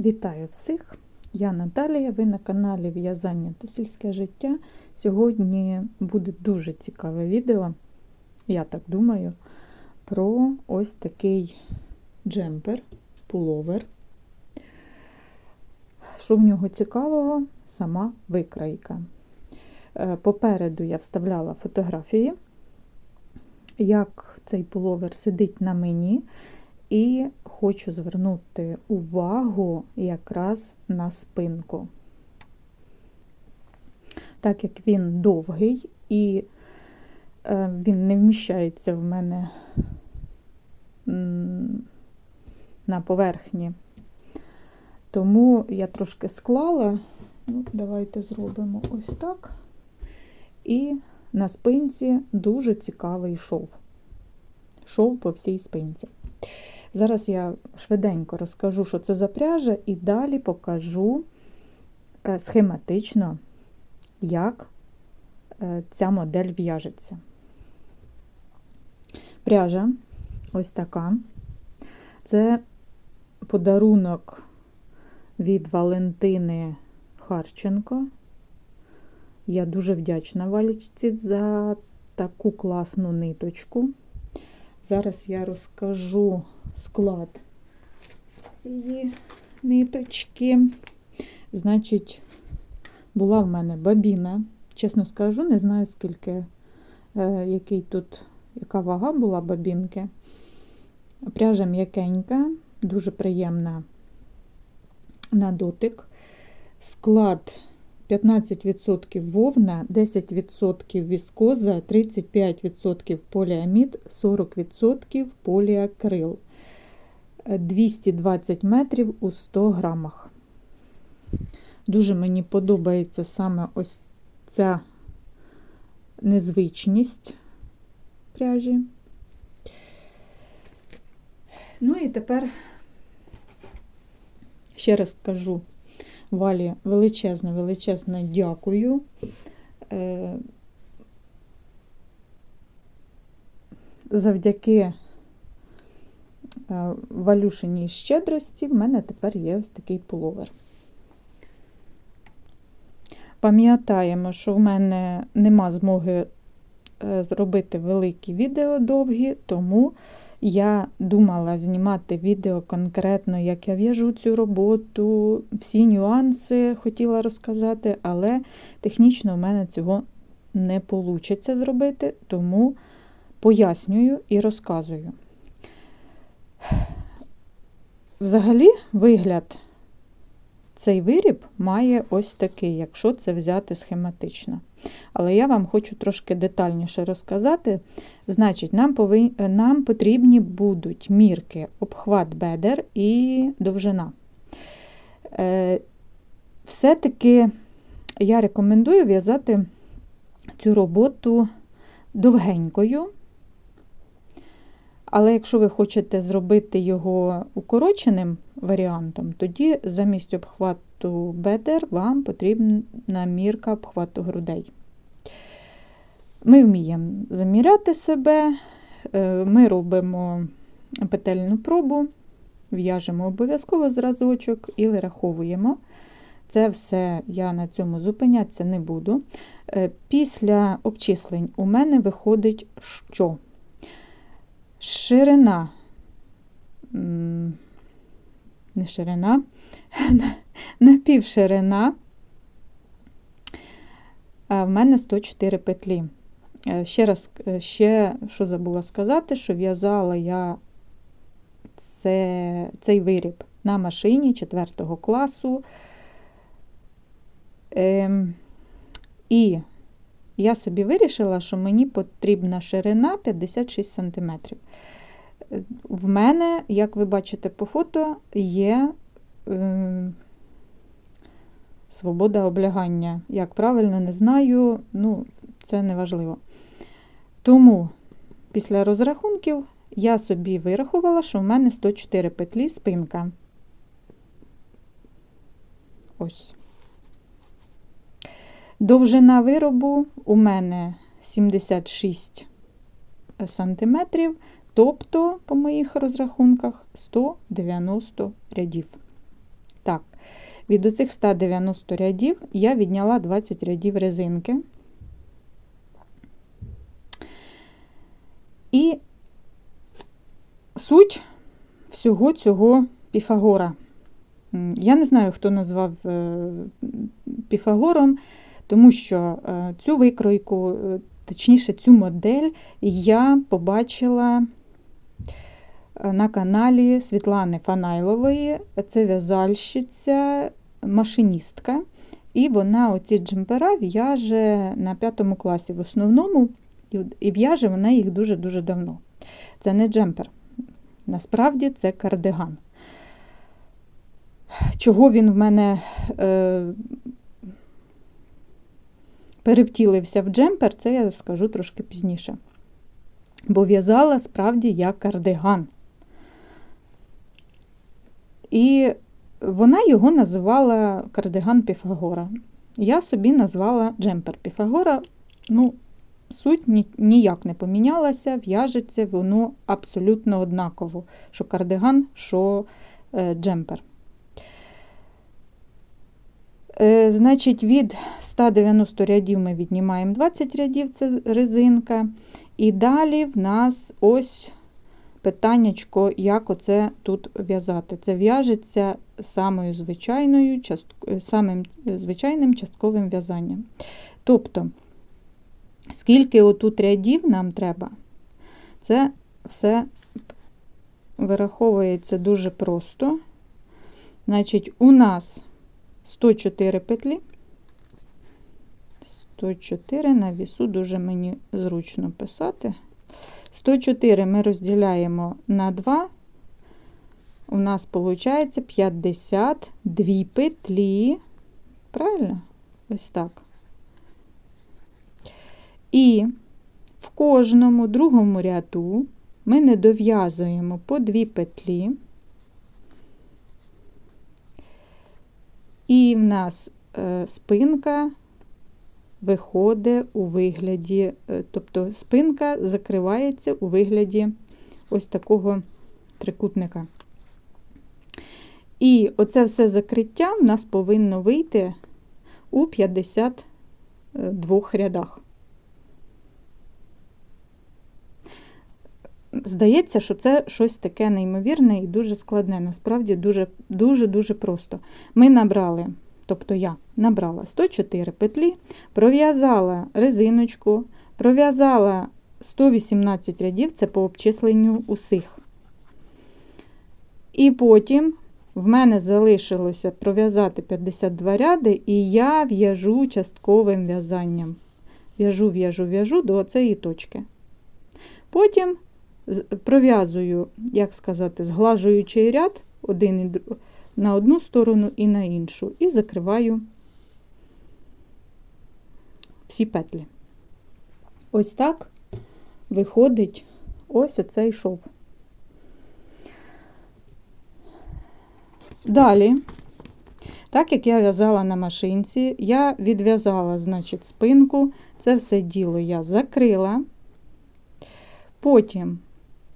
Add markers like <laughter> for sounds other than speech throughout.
Вітаю всіх! Я Наталія, ви на каналі В'язання та сільське життя. Сьогодні буде дуже цікаве відео, я так думаю, про ось такий джемпер, пуловер. Що в нього цікавого? Сама викрайка. Е, Попереду я вставляла фотографії, як цей пуловер сидить на мені. І хочу звернути увагу якраз на спинку. Так як він довгий і е, він не вміщається в мене на поверхні, тому я трошки склала, ну, давайте зробимо ось так. І на спинці дуже цікавий шов. Шов по всій спинці. Зараз я швиденько розкажу, що це за пряжа, і далі покажу е, схематично, як е, ця модель в'яжеться. Пряжа ось така. Це подарунок від Валентини Харченко. Я дуже вдячна Валічці за таку класну ниточку. Зараз я розкажу склад цієї ниточки. Значить, була в мене бабіна. Чесно скажу, не знаю, скільки, е, який тут, яка вага була бабінки. Пряжа м'якенька, дуже приємна на дотик. Склад 15% вовна, 10% віскоза, 35% поліамід, 40% поліакрил. 220 метрів у 100 грамах. Дуже мені подобається саме ось ця незвичність пряжі. Ну і тепер ще раз скажу Валі величезне, величезне дякую. Е, завдяки е, валюшиній щедрості в мене тепер є ось такий пуловер. Пам'ятаємо, що в мене нема змоги е, зробити великі відео довгі, тому я думала знімати відео конкретно, як я в'яжу цю роботу, всі нюанси хотіла розказати, але технічно в мене цього не вийде зробити, тому пояснюю і розказую. Взагалі, вигляд цей виріб має ось такий, якщо це взяти схематично. Але я вам хочу трошки детальніше розказати. Значить, нам повин... нам потрібні будуть мірки, обхват бедер і довжина. Е, Все-таки я рекомендую в'язати цю роботу довгенькою. Але якщо ви хочете зробити його укороченим варіантом, тоді замість обхвату бедер вам потрібна мірка обхвату грудей. Ми вміємо заміряти себе, е, ми робимо петельну пробу, в'яжемо обов'язково зразочок і вираховуємо. Це все я на цьому зупинятися не буду. Е, після обчислень у мене виходить що? Ширина, не ширина, <laughs> напівширина, в мене 104 петлі. Е, ще раз, е, ще що забула сказати, що в'язала я це, цей виріб на машині 4 класу. Ем, і я собі вирішила, що мені потрібна ширина 56 см. В мене, як ви бачите по фото, є е, свобода облягання. Як правильно, не знаю, ну, це не важливо. Тому після розрахунків я собі вирахувала, що в мене 104 петлі спинка. Ось. Довжина виробу у мене 76 сантиметрів, тобто, по моїх розрахунках, 190 рядів. Так, від оцих 190 рядів я відняла 20 рядів резинки. І суть всього цього піфагора. Я не знаю, хто назвав е, піфагором, тому що е, цю викройку, е, точніше, цю модель я побачила е, на каналі Світлани Фанайлової. Це в'язальщиця, машиністка. І вона оці джемпера в'яже на п'ятому класі в основному, і- в'яже вона їх дуже-дуже давно. Це не джемпер. Насправді це кардиган. Чого він в мене перевтілився в джемпер, це я скажу трошки пізніше. Бо в'язала справді я кардиган. І вона його називала кардиган Піфагора. Я собі назвала джемпер Піфагора. Ну, суть ні- ніяк не помінялася, в'яжеться воно абсолютно однаково, що кардиган, що е, джемпер. Е, Значить, від 190 рядів ми віднімаємо 20 рядів, це резинка. І далі в нас ось питаннячко, як оце тут в'язати. Це в'яжеться самою звичайною, самим е, звичайним частковим в'язанням. Тобто, скільки отут рядів нам треба, це все вираховується дуже просто. Значить, у нас 104 петлі. 104 на вісу дуже мені зручно писати. 104 ми розділяємо на 2. У нас виходить 52 петлі. Правильно? Ось так. І в кожному другому ряду ми не дов'язуємо по 2 петлі. І в нас е, спинка виходить у вигляді, е, тобто спинка закривається у вигляді ось такого трикутника. І оце все закриття в нас повинно вийти у 52 рядах. Здається, що це щось таке неймовірне і дуже складне. Насправді дуже-дуже просто. Ми набрали, тобто я набрала 104 петлі, пров'язала резиночку, пров'язала 118 рядів, це по обчисленню усіх. І потім в мене залишилося пров'язати 52 ряди, і я в'яжу частковим в'язанням. В'яжу, в'яжу, в'яжу до цієї точки. Потім пров'язую, як сказати, зглажуючий ряд один на одну сторону і на іншу, і закриваю всі петлі. Ось так виходить ось оцей шов. Далі, так як я в'язала на машинці, я відв'язала, значить, спинку, це все діло я закрила. Потім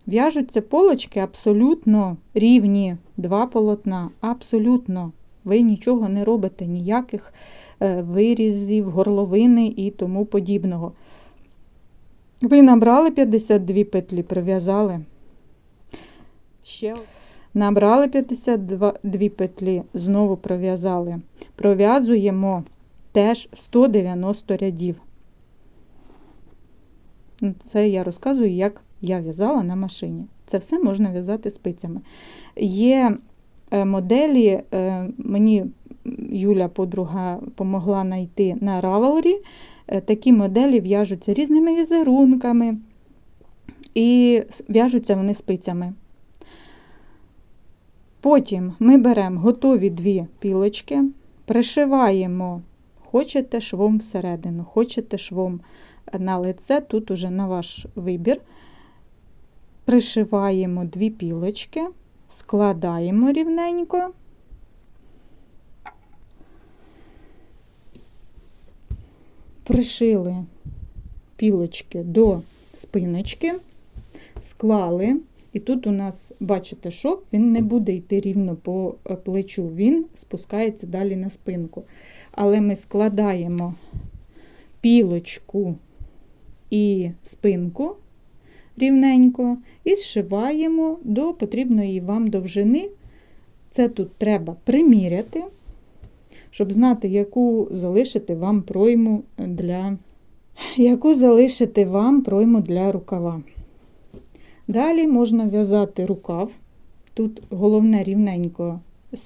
в'яжуться полочки абсолютно рівні, два полотна, абсолютно. Ви нічого не робите, ніяких вирізів, горловини і тому подібного. Ви набрали 52 петлі, прив'язали. Ще набрали 52 петлі, знову пров'язали. Пров'язуємо теж 190 рядів. Це я розказую, як я в'язала на машині. Це все можна в'язати спицями. Є моделі, мені Юля, подруга, допомогла знайти на Ravelry. Такі моделі в'яжуться різними візерунками і в'яжуться вони спицями. Потім ми беремо готові дві пілочки, пришиваємо, хочете швом всередину, хочете швом на лице, тут уже на ваш вибір. Пришиваємо дві пілочки, складаємо рівненько. Пришили пілочки до спиночки, склали І тут у нас, бачите, шов, він не буде йти рівно по е, плечу, він спускається далі на спинку. Але ми складаємо пілочку і спинку рівненько і зшиваємо до потрібної вам довжини. Це тут треба приміряти, щоб знати, яку залишити вам пройму для, яку залишити вам пройму для рукава. Далі можна в'язати рукав. Тут головне рівненько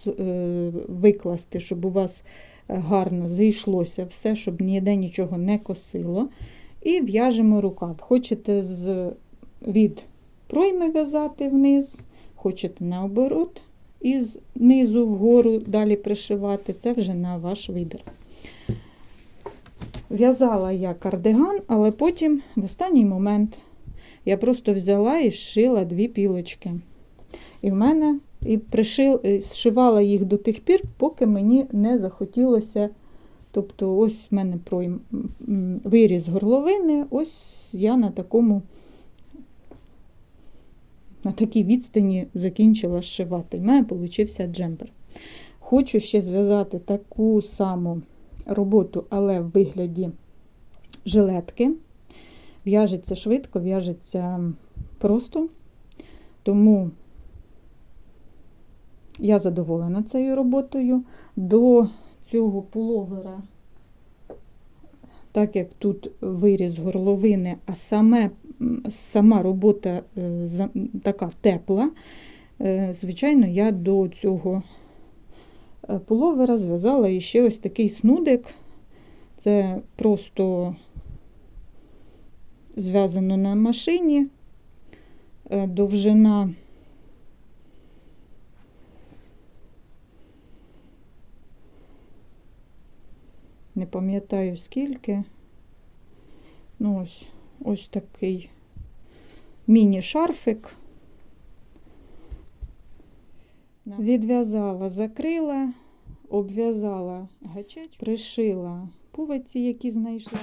е, викласти, щоб у вас гарно зійшлося все, щоб ніде нічого не косило. І в'яжемо рукав. Хочете з, від пройми в'язати вниз, хочете наоборот, і знизу вгору далі пришивати. Це вже на ваш вибір. В'язала я кардиган, але потім в останній момент я просто взяла і зшила дві пілочки. І в мене і пришил, і зшивала їх до тих пір, поки мені не захотілося. Тобто, ось в мене пройм, виріз горловини, ось я на такому, на такій відстані закінчила зшивати. У мене получився джемпер. Хочу ще зв'язати таку саму роботу, але в вигляді жилетки. В'яжеться швидко, в'яжеться просто. Тому я задоволена цією роботою. До цього пуловера, так як тут виріз горловини, а саме, сама робота е, така тепла, е, звичайно, я до цього е, пуловера зв'язала іще ось такий снудик. Це просто зв'язано на машині. Довжина не пам'ятаю скільки. Ну, ось, ось такий міні-шарфик. Відв'язала, закрила, обв'язала гачечку, пришила пувиці, які знайшла.